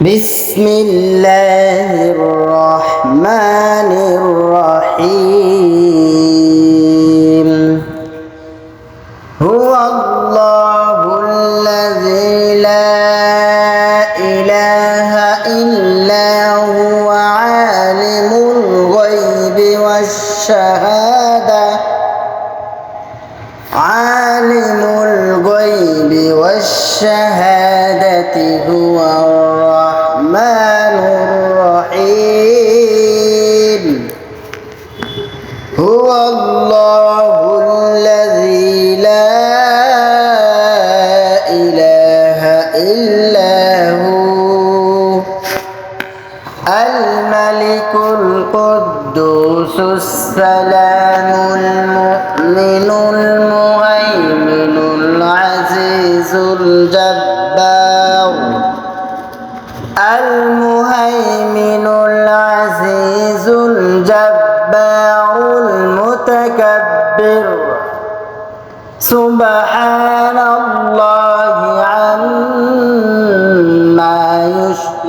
بسم الله الرحمن الرحيم. هو الله الذي لا إله إلا هو عالم الغيب والشهادة. عالم الغيب والشهادة هو إلا هو. الملك القدوس السلام المؤمن المهيمن العزيز الجبار. المهيمن العزيز الجبار المتكبر. سبحان الله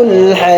الحياة